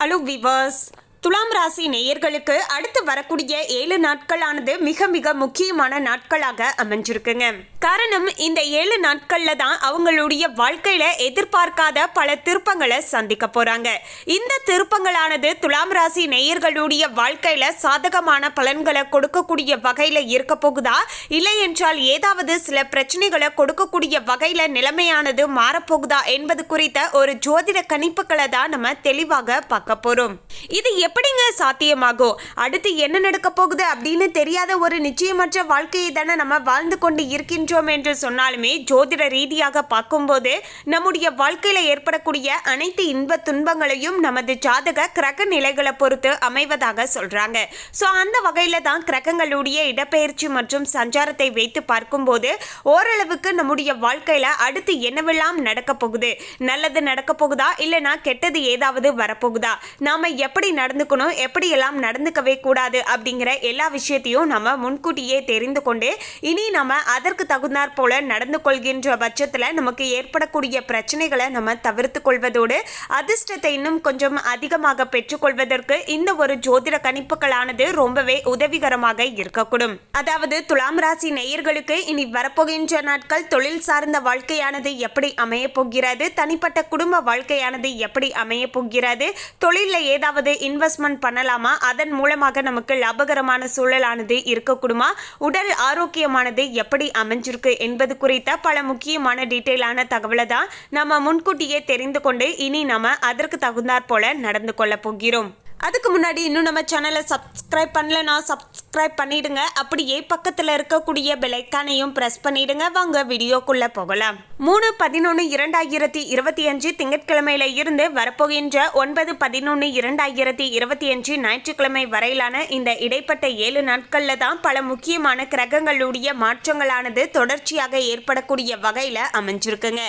Hello viewers, துலாம் ராசி நேயர்களுக்கு அடுத்து வரக்கூடிய ஏழு நாட்களானது மிக மிக முக்கியமான நாட்களாக அமைஞ்சிருக்குங்க. காரணம் இந்த ஏழு நாட்கள்ல தான் அவங்களுடைய வாழ்க்கையில எதிர்பார்க்காத பல திருப்பங்களை சந்திக்க போறாங்க. இந்த திருப்பங்களானது துலாம் ராசி நேயர்களுடைய வாழ்க்கையில சாதகமான பலன்களை கொடுக்கக்கூடிய வகையில இருக்க போகுதா? இல்லை என்றால் ஏதாவது சில பிரச்சனைகளை கொடுக்கக்கூடிய வகையில நிலைமையானது மாறப்போகுதா என்பது குறித்த ஒரு ஜோதிட கணிப்புகளை தான் நம்ம தெளிவாக பார்க்க போறோம். இது எப்படிங்க சாத்தியமாகும்? அடுத்து என்ன நடக்க போகுது அப்படின்னு தெரியாத ஒரு நிச்சயமற்ற வாழ்க்கையை தானே நம்ம வாழ்ந்து கொண்டு இருக்கின்றோம் என்று சொன்னாலுமே ஜோதிட ரீதியாக பார்க்கும்போது நம்முடைய வாழ்க்கையில ஏற்படக்கூடிய அனைத்து இன்ப துன்பங்களையும் நமது ஜாதக கிரக நிலைகளை பொறுத்து அமைவதாக சொல்றாங்க. ஸோ அந்த வகையில தான் கிரகங்களுடைய இடப்பெயர்ச்சி மற்றும் சஞ்சாரத்தை வைத்து பார்க்கும்போது ஓரளவுக்கு நம்முடைய வாழ்க்கையில அடுத்து என்னவெல்லாம் நடக்க போகுது? நல்லது நடக்க போகுதா? இல்லைனா கெட்டது ஏதாவது வரப்போகுதா நாம எப்படி நடந்துக்கணும் எப்படியெல்லாம் நடந்துக்கவே கூடாது அப்படிங்கிற எல்லா விஷயத்தையும் நம்ம முன்கூட்டியே தெரிந்து கொண்டு இனி நம்ம அதற்கு தகுந்தாற் போல நடந்து கொள்கின்ற பட்சத்தில் நமக்கு ஏற்படக்கூடிய பிரச்சனைகளை நம்ம தவிர்த்து கொள்வதோடு அதிர்ஷ்டத்தை இன்னும் கொஞ்சம் அதிகமாக பெற்றுக்கொள்வதற்கு இந்த ஒரு ஜோதிட கணிப்புகளானது ரொம்பவே உதவிகரமாக இருக்கக்கூடும். அதாவது துலாம் ராசி நேயர்களுக்கு இனி வரப்போகின்ற நாட்கள் தொழில் சார்ந்த வாழ்க்கையானது எப்படி அமைய போகிறது? தனிப்பட்ட குடும்ப வாழ்க்கையானது எப்படி அமைய போகிறது? தொழிலில் ஏதாவது இன்வெஸ்ட்மெண்ட் பண்ணலாமா? அதன் மூலமாக நமக்கு லாபகரமான சூழலானது இருக்கக்கூடுமா? உடல் ஆரோக்கியமானது எப்படி அமைஞ்சிருக்கு என்பது குறித்த பல முக்கியமான டீட்டெயிலான தகவலை தான் நம்ம முன்கூட்டியே தெரிந்து கொண்டு இனி நம்ம அதற்கு தகுந்தாற் போல நடந்து கொள்ள போகிறோம். அதுக்கு முன்னாடி இன்னும் நம்ம சேனலை சப்ஸ்கிரைப் பண்ணலனா சப்ஸ்கிரைப் பண்ணிடுங்க. அப்படியே பக்கத்தில் இருக்கக்கூடிய பெலைக்கானையும் ப்ரெஸ் பண்ணிடுங்க. வாங்க வீடியோக்குள்ளே போகலாம். மூணு பதினொன்று இரண்டாயிரத்தி இருபத்தி அஞ்சு திங்கட்கிழமையில இருந்து வரப்போகின்ற ஒன்பது பதினொன்று இரண்டாயிரத்தி இருபத்தி அஞ்சு ஞாயிற்றுக்கிழமை வரையிலான இந்த இடைப்பட்ட ஏழு நாட்களில் தான் பல முக்கியமான கிரகங்களுடைய மாற்றங்களானது தொடர்ச்சியாக ஏற்படக்கூடிய வகையில் அமைஞ்சிருக்குங்க.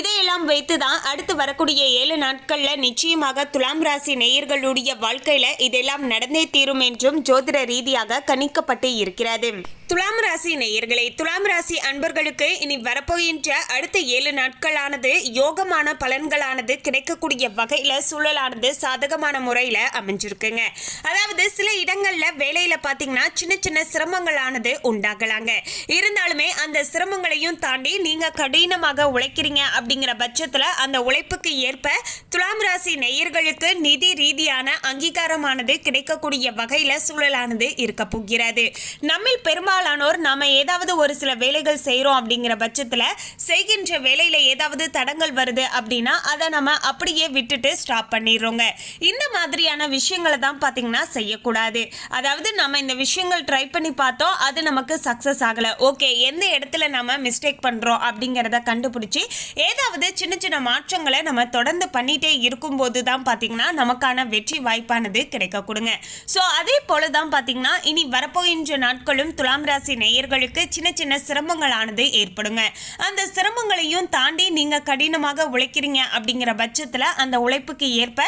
இதையெல்லாம் வைத்து தான் அடுத்து வரக்கூடிய ஏழு நாட்களில் நிச்சயமாக துலாம் ராசி நேயர்களுடைய வாழ்க்கையில இதெல்லாம் நடந்தே தீரும் என்றும் ஜோதிட ரீதியாக கணிக்கப்பட்டு இருக்கிறது. துலாம் ராசி நேயர்களே துலாம் ராசி அன்பர்களுக்கு இனி வரப்போகின்ற அடுத்த ஏழு நாட்களானது யோகமான பலன்களானது கிடைக்கக்கூடிய வகையில சூழலானது சாதகமான முறையில அமைஞ்சிருக்குங்க. அதாவது சில இடங்கள்ல வேலையில பாத்தீங்கன்னா சின்ன சின்ன சிரமங்களானது உண்டாகலாங்க. இருந்தாலுமே அந்த சிரமங்களையும் தாண்டி நீங்க கடினமாக உழைக்கிறீங்க அப்படிங்கிற பட்சத்துல அந்த உழைப்புக்கு ஏற்ப துலாம் ராசி நேயர்களுக்கு நிதி ரீதியான அங்கீகாரமானது கிடைக்கக்கூடிய வகையில சூழலானது இருக்க போகிறது. நம்மில் பெரும்பாலானோர் நம்ம ஏதாவது ஒரு சில வேலைகள் செய்கிறோம் அப்படிங்கிற பட்சத்தில் செய்கின்ற வேலையில் ஏதாவது தடங்கள் வருது அப்படின்னா அதை நம்ம அப்படியே விட்டுட்டு ஸ்டாப் பண்ணிடுறோங்க. இந்த மாதிரியான விஷயங்களை தான் பார்த்தீங்கன்னா செய்யக்கூடாது. அதாவது நம்ம இந்த விஷயங்கள் ட்ரை பண்ணி பார்த்தோம் அது நமக்கு சக்ஸஸ் ஆகலை. ஓகே எந்த இடத்துல நம்ம மிஸ்டேக் பண்ணுறோம் அப்படிங்கிறத கண்டுபிடிச்சி ஏதாவது சின்ன சின்ன மாற்றங்களை நம்ம தொடர்ந்து பண்ணிகிட்டே இருக்கும்போது தான் பார்த்தீங்கன்னா நமக்கான வெற்றி வாய்ப்பானது கிடைக்க கொடுங்க. ஸோ அதே போல தான் பார்த்தீங்கன்னா இனி வரப்போகின்ற நாட்களும் துலாம் ராசி நேயர்களுக்கு சின்ன சின்ன சிரமங்களானது ஏற்படுங்க. அந்த சிரமங்களையும் தாண்டி நீங்க கடினமாக உழைக்கிறீங்க அப்படிங்கிற பட்சத்துல அந்த உழைப்புக்கு ஏற்ப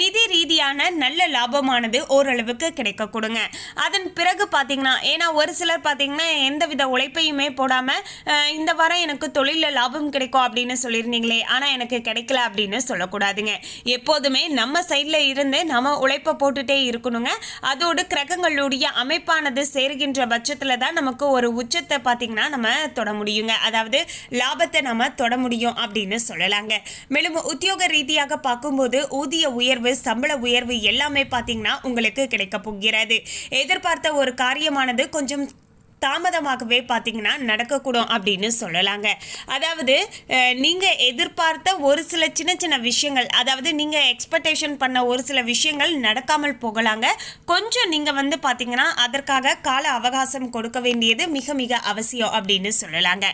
நிதி ரீதியான நல்ல லாபமானது ஓரளவுக்கு கிடைக்க கொடுங்க அதன் பிறகு பாத்தீங்கன்னா ஏன்னா ஒரு சிலர் பாத்தீங்கன்னா எந்தவித உழைப்பையுமே போடாம இந்த வாரம் எனக்கு தொழிலில் லாபம் கிடைக்கும் அப்படின்னு சொல்லியிருந்தீங்களே ஆனா எனக்கு கிடைக்கல அப்படின்னு சொல்லக்கூடாதுங்க. எப்போதுமே நம்ம சைட்ல இருந்து நம்ம உழைப்பை போட்டுட்டே இருக்கணுங்க. அதோடு கிரகங்களுடைய அமைப்பானது சேருகின்ற பட்சத்துல தான் நமக்கு ஒரு உச்சத்தை பார்த்தீங்கன்னா நம்ம தொட முடியுங்க. அதாவது லாபத்தை நம்ம தொட முடியும் அப்படின்னு சொல்லலாங்க. மேலும் உத்தியோக ரீதியாக பார்க்கும்போது ஊதிய உயர்வு சம்பள உயர்வு எல்லாமே பார்த்தீங்கன்னா உங்களுக்கு கிடைக்க போகிறது. எதிர்பார்த்த ஒரு காரியமானது கொஞ்சம் தாமதமாகவே பார்த்தீங்கன்னா நடக்கக்கூடும் அப்படின்னு சொல்லலாங்க. அதாவது நீங்கள் எதிர்பார்த்த ஒரு சில சின்ன சின்ன விஷயங்கள் அதாவது நீங்கள் எக்ஸ்பெக்டேஷன் பண்ண ஒரு சில விஷயங்கள் நடக்காமல் போகலாங்க. கொஞ்சம் நீங்கள் வந்து பார்த்தீங்கன்னா அதற்காக கால அவகாசம் கொடுக்க வேண்டியது மிக மிக அவசியம் அப்படின்னு சொல்லலாங்க.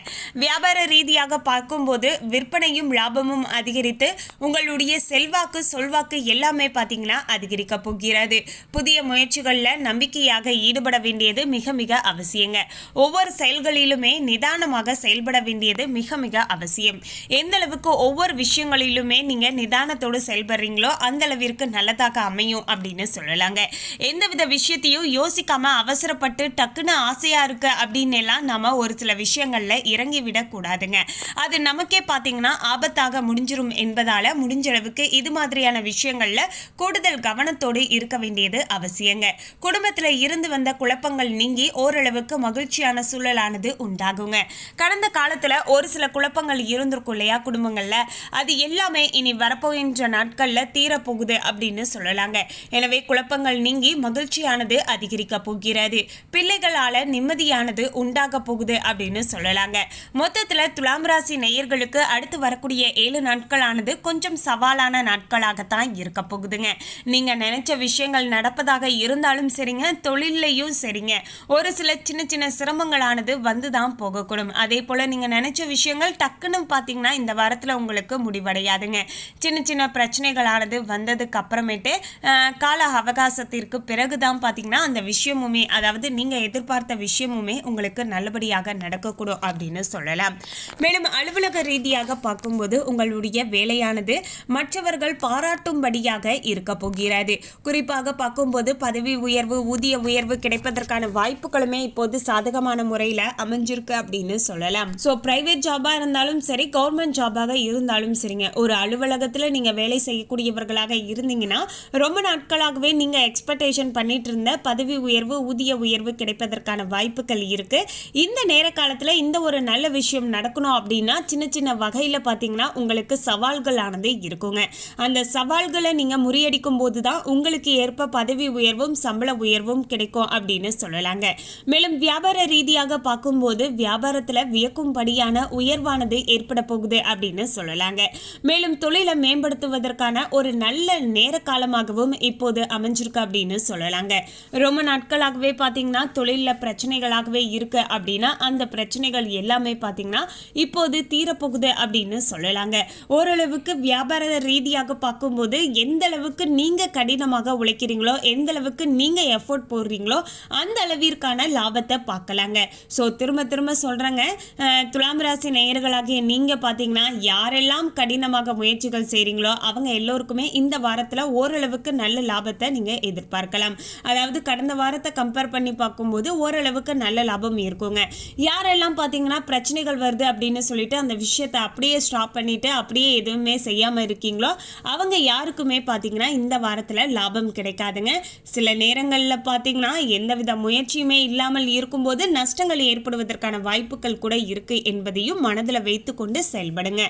வியாபார ரீதியாக பார்க்கும்போது விற்பனையும் லாபமும் அதிகரித்து உங்களுடைய செல்வாக்கு சொல்வாக்கு எல்லாமே பார்த்தீங்கன்னா அதிகரிக்க போகிறது. புதிய முயற்சிகளில் நம்பிக்கையாக ஈடுபட வேண்டியது மிக மிக அவசியங்க. ஒவ்வொரு செயல்களிலுமே நிதானமாக செயல்பட வேண்டியது மிக மிக அவசியம். எந்த அளவுக்கு ஒவ்வொரு விஷயங்களிலுமே நீங்க நிதானத்தோடு செயல்படுறீங்களோ அந்த அளவிற்கு நல்லதாக அமையும் அப்படின்னு சொல்லலாங்க. எந்தவித விஷயத்தையும் யோசிக்காம அவசரப்பட்டு டக்குன்னு ஆசையா இருக்கு அப்படின்னு எல்லாம் நம்ம ஒரு சில விஷயங்கள்ல இறங்கி விடக்கூடாதுங்க. அது நமக்கே பார்த்தீங்கன்னா ஆபத்தாக முடிஞ்சிரும் என்பதால முடிஞ்ச அளவுக்கு இது மாதிரியான விஷயங்கள்ல கூடுதல் கவனத்தோடு இருக்க வேண்டியது அவசியங்க. குடும்பத்துல இருந்து வந்த குழப்பங்கள் நீங்கி ஓரளவுக்கு மகிழ்ச்சியான சூழலானது உண்டாகுங்க. கடந்த காலத்துல ஒரு சில குழப்பங்கள் இருந்திருக்கும் இல்லையா குடும்பங்கள்ல? அது எல்லாமே இனி வரப்போகின்ற நாட்கள்ல தீரப்போகுது அப்படின்னு சொல்லலாங்க. எனவே குழப்பங்கள் நீங்கி மகிழ்ச்சியானது அதிகரிக்க போகிறது. பிள்ளைகளால நிம்மதியானது உண்டாக போகுது அப்படின்னு சொல்லலாங்க. மொத்தத்துல துலாம் ராசி நேயர்களுக்கு அடுத்து வரக்கூடிய ஏழு நாட்களானது கொஞ்சம் சவாலான நாட்களாகத்தான் இருக்க போகுதுங்க. நீங்க நினைச்ச விஷயங்கள் நடப்பதாக இருந்தாலும் சரிங்க தொழிலையும் சரிங்க. ஒரு சில சின்ன சின்ன சிரமங்களானது வந்து தான் போகக்கூடும். அதே போல் நீங்கள் நினச்ச விஷயங்கள் டக்குன்னு பார்த்தீங்கன்னா இந்த வாரத்தில் உங்களுக்கு முடிவடையாதுங்க. சின்ன சின்ன பிரச்சனைகளானது வந்ததுக்கு அப்புறமேட்டு கால அவகாசத்திற்கு பிறகு தான் பார்த்தீங்கன்னா அந்த விஷயமுமே அதாவது நீங்கள் எதிர்பார்த்த விஷயமுமே உங்களுக்கு நல்லபடியாக நடக்கக்கூடும் அப்படின்னு சொல்லலாம். மேலும் அலுவலக ரீதியாக பார்க்கும்போது உங்களுடைய வேலையானது மற்றவர்கள் பாராட்டும்படியாக இருக்க போகிறது. குறிப்பாக பார்க்கும்போது பதவி உயர்வு ஊதிய உயர்வு கிடைப்பதற்கான வாய்ப்புகளுமே இப்போது சாதகமான முறையில் அமைஞ்சிருக்கு அப்படின்னு சொல்லலாம். ஸோ பிரைவேட் ஜாபாக இருந்தாலும் சரி கவர்மெண்ட் ஜாபாக இருந்தாலும் சரிங்க. ஒரு அலுவலகத்தில் நீங்கள் வேலை செய்யக்கூடியவர்களாக இருந்தீங்கன்னா ரொம்ப நாட்களாகவே நீங்கள் எக்ஸ்பெக்டேஷன் பண்ணிட்டு இருந்த பதவி உயர்வு ஊதிய உயர்வு கிடைப்பதற்கான வாய்ப்புகள் இருக்கு. இந்த நேர காலத்தில் இந்த ஒரு நல்ல விஷயம் நடக்கணும் அப்படின்னா சின்ன சின்ன வகையில் பார்த்தீங்கன்னா உங்களுக்கு சவால்களானது இருக்குங்க. அந்த சவால்களை நீங்கள் முறியடிக்கும் போது தான் உங்களுக்கு ஏற்ப பதவி உயர்வும் சம்பள உயர்வும் கிடைக்கும் அப்படின்னு சொல்லலாங்க. மேலும் வியாபார ரீதியாக பார்க்கும்போது வியாபாரத்தில் வியக்கும்படியான உயர்வானது ஏற்பட போகுது அப்படின்னு சொல்லலாங்க. மேலும் தொழிலை மேம்படுத்துவதற்கான ஒரு நல்ல நேர காலமாகவும் இப்போது அமைஞ்சிருக்கு அப்படின்னு சொல்லலாங்க. ரொம்ப நாட்களாகவே பார்த்தீங்கன்னா தொழிலில் பிரச்சனைகளாகவே இருக்கு அப்படின்னா அந்த பிரச்சனைகள் எல்லாமே பார்த்தீங்கன்னா இப்போது தீரப்போகுது அப்படின்னு சொல்லலாங்க. ஓரளவுக்கு வியாபார ரீதியாக பார்க்கும்போது எந்த அளவுக்கு நீங்க கடினமாக உழைக்கிறீங்களோ எந்த அளவுக்கு நீங்க எஃபோர்ட் போடுறீங்களோ அந்த அளவிற்கான லாபத்தை பார்க்கலாங்க. ஸோ திரும்ப திரும்ப சொல்றேங்க. துலாம் ராசி நேயர்களாகிய நீங்க பார்த்தீங்கன்னா யாரெல்லாம் கடினமாக முயற்சிகள் செய்கிறீங்களோ அவங்க எல்லோருக்குமே இந்த வாரத்தில் ஓரளவுக்கு நல்ல லாபத்தை நீங்க எதிர்பார்க்கலாம். அதாவது கடந்த வாரத்தை கம்பேர் பண்ணி பார்க்கும்போது ஓரளவுக்கு நல்ல லாபம் இருக்குங்க. யாரெல்லாம் பார்த்தீங்கன்னா பிரச்சனைகள் வருது அப்படின்னு சொல்லிட்டு அந்த விஷயத்தை அப்படியே ஸ்டாப் பண்ணிட்டு அப்படியே எதுவுமே செய்யாம இருக்கீங்களோ அவங்க யாருக்குமே பார்த்தீங்கன்னா இந்த வாரத்தில் லாபம் கிடைக்காதுங்க. சில நேரங்களில் பார்த்தீங்கன்னா எந்தவித முயற்சியுமே இல்லாமல் இருக்கும்போது நஷ்டங்கள் ஏற்படுவதற்கான வாய்ப்புகள் கூட இருக்கு என்பதையும் மனதில் வைத்துக்கொண்டு செயல்படுங்க.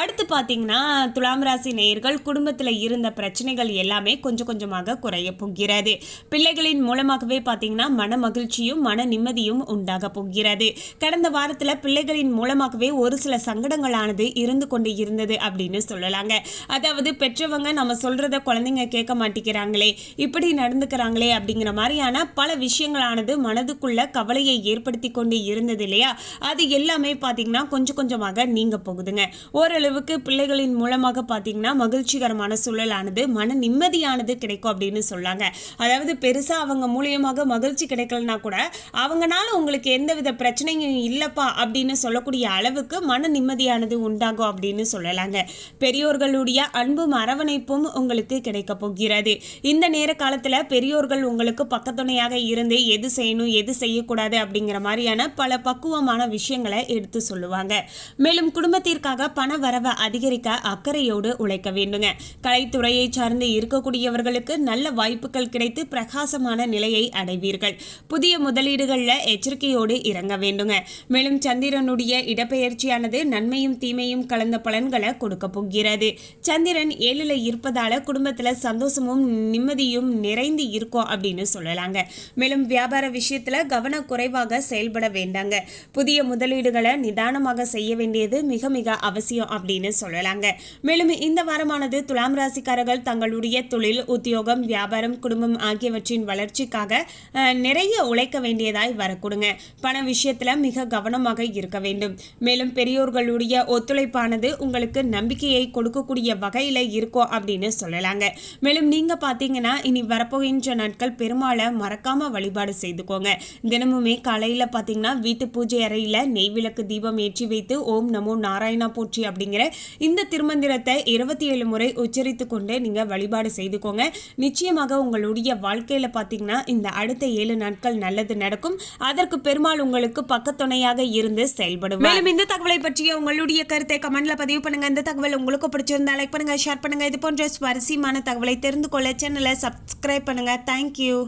அடுத்து பார்த்தீங்கன்னா துலாம் ராசி நேயர்கள் குடும்பத்தில் இருந்த பிரச்சனைகள் எல்லாமே கொஞ்சம் கொஞ்சமாக குறைய போகிறது. பிள்ளைகளின் மூலமாகவே பார்த்தீங்கன்னா மன மகிழ்ச்சியும் மன நிம்மதியும் உண்டாக போகிறது. கடந்த வாரத்தில் பிள்ளைகளின் மூலமாகவே ஒரு சில சங்கடங்களானது இருந்து கொண்டு இருந்தது அப்படின்னு சொல்லலாங்க. அதாவது பெற்றவங்க நம்ம சொல்றத குழந்தைங்க கேட்க மாட்டேங்கிறாங்களே இப்படி நடந்துக்கிறாங்களே அப்படிங்கிற மாதிரியான பல விஷயங்களானது மனதுக்குள்ள கவலையை ஏற்படுத்தி கொண்டு இருந்தது இல்லையா? அது எல்லாமே பார்த்தீங்கன்னா கொஞ்சம் கொஞ்சமாக நீங்க போகுதுங்க. ஓரளவுக்கு பிள்ளைகளின் மூலமாக பார்த்தீங்கன்னா மகிழ்ச்சிகரமான சூழலானது மன நிம்மதியானது கிடைக்கும் அப்படின்னு சொல்லாங்க. அதாவது பெருசாக அவங்க மூலியமாக மகிழ்ச்சி கிடைக்கலனா கூட அவங்கனால உங்களுக்கு எந்தவித பிரச்சனையும் இல்லைப்பா அப்படின்னு சொல்லக்கூடிய அளவுக்கு மன நிம்மதியானது உண்டாகும் அப்படின்னு சொல்லலாங்க. பெரியோர்களுடைய அன்பும் அரவணைப்பும் உங்களுக்கு கிடைக்க போகிறது. இந்த நேர காலத்தில் பெரியோர்கள் உங்களுக்கு பக்கத்துணையாக இருந்து எது செய்யணும் எது செய்யக்கூடாது அப்படிங்கிற மாதிரியான பல பக்குவமான விஷயங்களை எடுத்து சொல்லுவாங்க. மேலும் குடும்பத்திற்காக பண வரவை அதிகரிக்க அக்கறையோடு உழைக்க வேண்டுங்க. கலைத்துறையை சார்ந்து இருக்கக்கூடியவர்களுக்கு நல்ல வாய்ப்புகள் கிடைத்து பிரகாசமான நிலையை அடைவீர்கள். புதிய முதலீடுகள்ல எச்சரிக்கையோடு இறங்க வேண்டுங்க. மேலும் சந்திரனுடைய இடப்பெயர்ச்சியானது நன்மையும் தீமையும் கலந்த பலன்களை கொடுக்க போகிறது. சந்திரன் ஏழுல இருப்பதால குடும்பத்துல சந்தோஷமும் நிம்மதியும் நிறைந்து இருக்கும் அப்படின்னு சொல்லலாங்க. மேலும் வியாபார விஷயத்துல கவன குறைவாக செயல்பட வேண்டாங்க. புதிய முதலீடுகளை நிதானமாக செய்ய வேண்டியது மிக மிக அவசியம் அப்படின்னு சொல்லலாங்க. மேலும் இந்த வாரமானது துலாம் ராசிக்காரர்கள் தங்களுடைய தொழில் உத்தியோகம் வியாபாரம் குடும்பம் ஆகியவற்றின் வளர்ச்சிக்காக நிறைய உழைக்க வேண்டியதாய் வரக்கூடுங்க. பண விஷயத்துல மிக கவனமாக இருக்க வேண்டும். மேலும் பெரியோர்களுடைய ஒத்துழைப்பானது உங்களுக்கு நம்பிக்கையை கொடுக்கக்கூடிய வகையில இருக்கும் அப்படின்னு சொல்லலாங்க. மேலும் நீங்க பாத்தீங்கன்னா இனி வரப்போகின்ற நாட்கள் பெருமாளை மறக்காம வழிபாடு செய்துக்கோங்க. தினமும் தினமுமே காலையில் பார்த்தீங்கன்னா வீட்டு பூஜை அறையில் நெய் விளக்கு தீபம் ஏற்றி வைத்து ஓம் நமோ நாராயணா போற்றி அப்படிங்கிற இந்த திருமந்திரத்தை இருபத்தி ஏழு முறை உச்சரித்து கொண்டு நீங்கள் வழிபாடு செய்துக்கோங்க. நிச்சயமாக உங்களுடைய வாழ்க்கையில் பார்த்தீங்கன்னா இந்த அடுத்த ஏழு நாட்கள் நல்லது நடக்கும். அதற்கு பெருமாள் உங்களுக்கு பக்கத்துணையாக இருந்து செயல்படும் மேலும் இந்த தகவலை பற்றிய உங்களுடைய கருத்தை கமெண்ட்ல பதிவு பண்ணுங்க. இந்த தகவல் உங்களுக்கு பிடிச்சிருந்தா லைக் பண்ணுங்க ஷேர் பண்ணுங்க. இது போன்ற சுவாரஸ்யமான தகவலை தெரிந்து கொள்ள சேனலை சப்ஸ்கிரைப் பண்ணுங்க. தேங்க்யூ